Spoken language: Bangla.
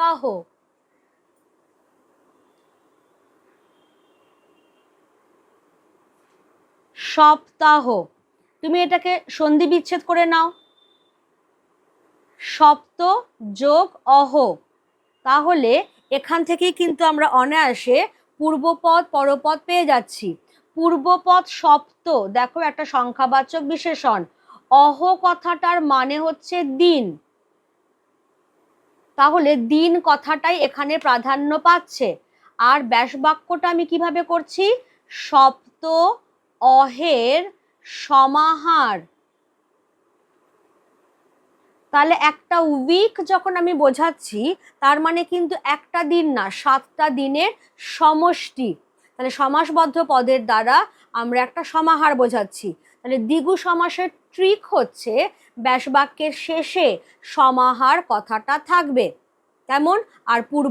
সপ্তাহ। সপ্তাহ। তুমি এটাকে সন্ধি বিচ্ছেদ করে নাও। সপ্ত যোগ অহ। তাহলে এখান থেকেই কিন্তু আমরা অনায়াসে পূর্বপদ, পরপদ পেয়ে যাচ্ছি। পূর্বপদ সপ্ত। দেখো একটা সংখ্যাবাচক বিশেষণ। অহ কথাটার মানে হচ্ছে দিন। তাহলে দিন কথাটাই এখানে প্রাধান্য পাচ্ছে। আর ব্যাস বাক্যটা আমি কীভাবে করছি? সপ্ত অহের সমাহার। তাহলে একটা উইক যখন আমি বোঝাচ্ছি, তার মানে কিন্তু একটা দিন না, সাতটা দিনের সমষ্টি। তাহলে সমাসবদ্ধ পদের দ্বারা আমরা একটা সমাহার বোঝাচ্ছি। তাহলে দ্বিগু সমাসের ট্রিক হচ্ছে ব্যাসবাক্যের শেষে সমাহার কথাটা থাকবে। কেমন? আর পূর্ব